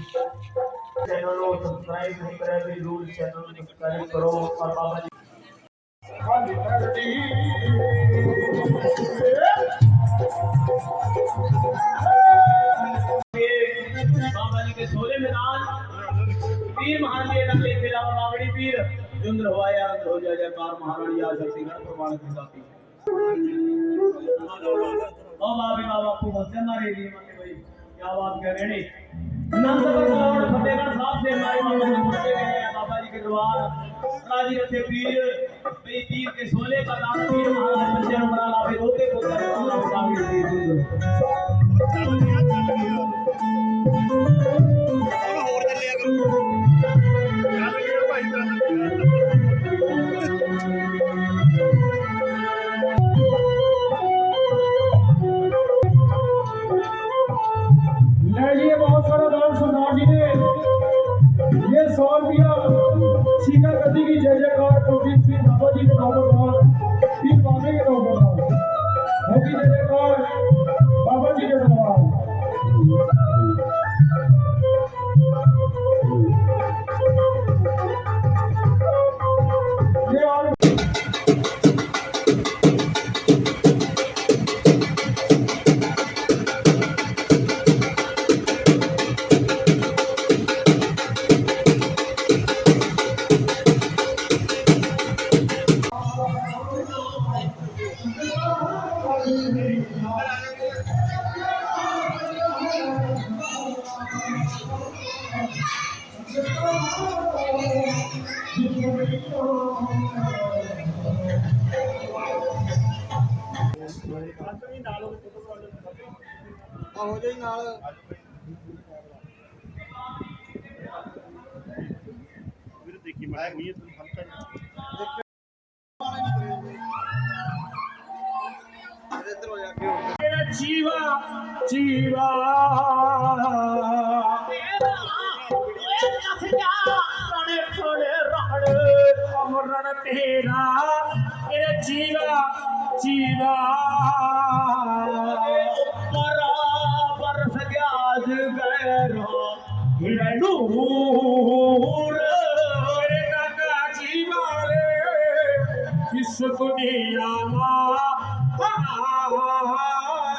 Channel को subscribe नहीं करे तो ज़रूर चैनल को सब्सक्राइब करो और बाबा जी बाबा जी के सोले मैदान पीर महाराज नकली फिरा बावड़ी पीर जुंद्र हुआ यार हो जाए जयकार महारानी आ शक्ति गण प्रमाण की साथी ओ बाबी बाबा को मध्य मारे दी मने भाई क्या बात कर रहे ਨੰਦਪੁਰ ਰੋਡ ਫਤਿਹਗੜ੍ਹ ਸਾਹਿਬ ਦੇ ਮਾਈ ਬਾਬਾ ਜੀ ਪਹੁੰਚੇ ਗਏ ਆ ਬਾਬਾ ਜੀ ਕੇ ਦਰਬਾਰ। ਰਾਜੀ ਰਥੇ ਪੀਰ, ਬਈ ਪੀਰ ਕੇ ਸੋਲੇ ਦਾ ਨਾਮ ਪੀਰ ਮਹਾਰਾਜ ਬੱਚਿਆਂ ਨੂੰ ਬੜਾ ਲਾਵੇ ਉਹਦੇ ਕੋਲ ਕਰੇ ਉਹਨਾਂ ਨੂੰ ਕਾਮਯਾਬੀ ਦੇ सौ रुपया गद्दी की जय जयकार ਹੋ ਜਾਈ ਨਾਲ ਵੀਰ ਦੇਖੀ ਮੈਂ ਮੀਂਹ ਤੈਨੂੰ ਹਲਕਾ ਕੇ जीवा जीवा अमरण तेरा मेरे जीवा जीवा बराबर सजाज गैरो नूर मेरे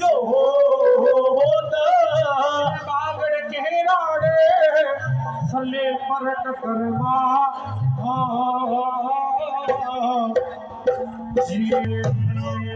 जो होता बागड़ के राणे सले परट करमा जी